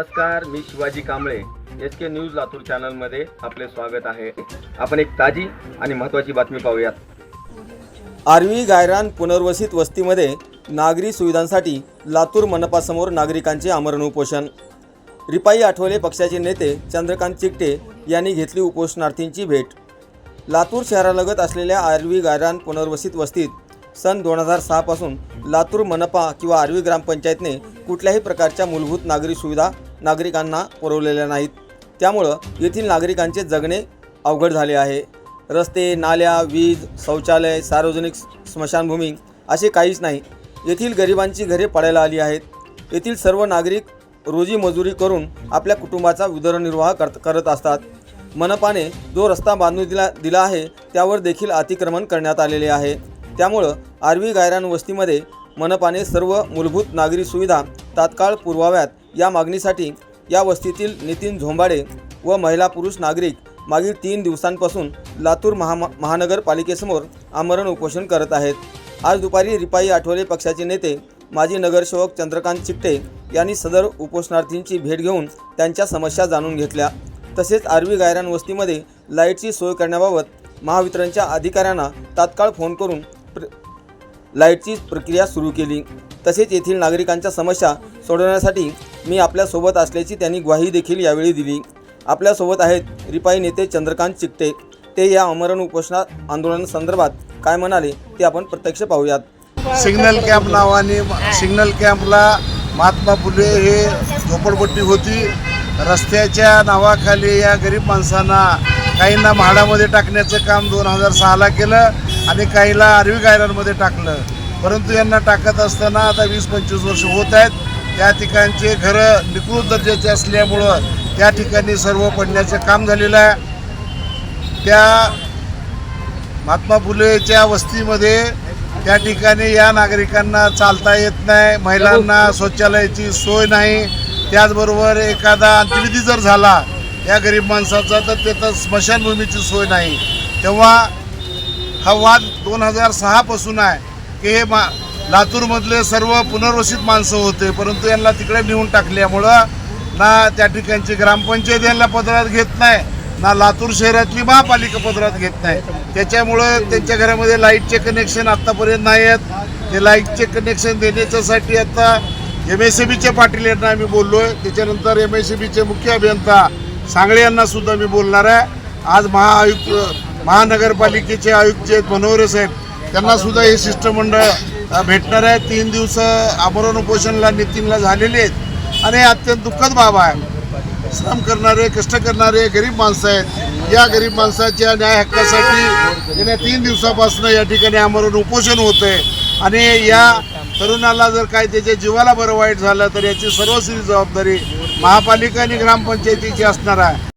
नमस्कार मी Shivaji Kamble. S K news Latur चॅनलमध्ये आपले स्वागत आहे. आपण एक ताजी आणि महत्त्वाची बातमी पाहूयात. आर्वी गायरान पुनर्वसित वस्तीमध्ये नागरी सुविधांसाठी लातूर मनपासमोर नागरिकांचे आमरण उपोषण. रिपाई आठवले पक्षाचे नेते चंद्रकांत चिकटे यांनी घेतली उपोषणार्थींची भेट. लातूर शहरालगत असलेल्या आर्वी गायरान पुनर्वसित वस्तीत सन दोन हजार सहापासून लातूर मनपा किंवा आर्वी ग्रामपंचायतने कुठल्याही प्रकारच्या मूलभूत नागरी सुविधा नागरिकांना पुरवलेल्या नाहीत. त्यामुळं येथील नागरिकांचे जगणे अवघड झाले आहे. रस्ते नाल्या वीज शौचालय सार्वजनिक स्मशानभूमी असे काहीच नाही. येथील गरिबांची घरे पडायला आली आहेत. येथील सर्व नागरिक रोजी मजुरी करून आपल्या कुटुंबाचा उदरनिर्वाह करत करत असतात. मनपाने जो रस्ता बांधून दिला दिला आहे त्यावर देखील अतिक्रमण करण्यात आलेले आहे. त्यामुळं आर्वी गायरान वस्तीमध्ये मनपाने सर्व मूलभूत नागरी सुविधा तात्काळ पुरवाव्यात. या मागणीसाठी या वस्तीतील नितीन झोंबाडे व महिला पुरुष नागरिक मागील तीन दिवसांपासून लातूर महा महानगरपालिकेसमोर आमरण उपोषण करत आहेत. आज दुपारी रिपाई आठवले पक्षाचे नेते माजी नगरसेवक चंद्रकांत चिकटे यांनी सदर उपोषणार्थींची भेट घेऊन त्यांच्या समस्या जाणून घेतल्या. तसेच आर्वी गायरान वस्तीमध्ये लाईटची सोय करण्याबाबत महावितरणच्या अधिकाऱ्यांना तात्काळ फोन करून प्र लाईटची प्रक्रिया सुरू केली. तसेच येथील नागरिकांच्या समस्या सोडवण्यासाठी मी आपल्यासोबत असल्याची त्यांनी ग्वाही देखील यावेळी दिली. आपल्यासोबत आहेत रिपाई नेते चंद्रकांत चिकटे. ते या अमरण उपोषणा आंदोलनासंदर्भात काय म्हणाले ते आपण प्रत्यक्ष पाहूयात. सिग्नल कॅम्प नावाने सिग्नल कॅम्पला महात्मा फुले हे झोपडपट्टी होती. रस्त्याच्या नावाखाली या गरीब माणसांना काहींना म्हाडामध्ये टाकण्याचं काम दोन हजार सहाला केलं आणि काहीला आरवी गायरांमध्ये टाकलं. परंतु यांना टाकत असताना आता वीस पंचवीस वर्ष होत आहेत. त्या ठिकाणचे घरं निकृत दर्जाचे असल्यामुळं त्या ठिकाणी सर्व पडण्याचं काम झालेलं आहे. त्या महात्मा फुलेच्या वस्तीमध्ये त्या ठिकाणी या नागरिकांना चालता येत नाही महिलांना शौचालयाची सोय नाही. त्याचबरोबर एखादा अंत्यविधी जर झाला या गरीब माणसाचा तर तिथं स्मशानभूमीची सोय नाही. तेव्हा हा वाद दोन हजार सहापासून आहे की हे मा लातूरमधले सर्व पुनर्वसित माणसं होते परंतु यांना तिकडे नेऊन टाकल्यामुळं ना त्या ठिकाणची ग्रामपंचायत यांना पदरात घेत नाही ना लातूर शहरातली महापालिका पदरात घेत नाही. त्याच्यामुळं त्यांच्या घरामध्ये लाईटचे कनेक्शन आत्तापर्यंत नाही आहेत. ते लाईटचे कनेक्शन देण्याच्यासाठी आता एम एस सी बीचे पाटील यांना आम्ही बोललो आहे त्याच्यानंतर एम एस सी बीचे मुख्य अभियंता सांगळे यांना सुद्धा मी बोलणार आहे. आज महाआयुक्त महानगरपालिकेचे आयुक्त जे आहेत मनोहरे साहेब त्यांना सुद्धा हे शिष्टमंडळ भेटणार आहे तीन दिवस आमरण उपोषणला नितीनला झालेले आहेत. आणि अत्यंत दुःखद बाब आहे. श्रम करणारे कष्ट करणारे गरीब माणसं आहेत. या गरीब माणसाच्या न्याय हक्कासाठी गेल्या तीन दिवसापासून या ठिकाणी आमरण उपोषण होत आहे आणि या तरुणाला जर काय त्याच्या जीवाला बरं वाईट झालं तर याची सर्वस्वी जबाबदारी महापालिका आणि ग्रामपंचायतीची असणार आहे.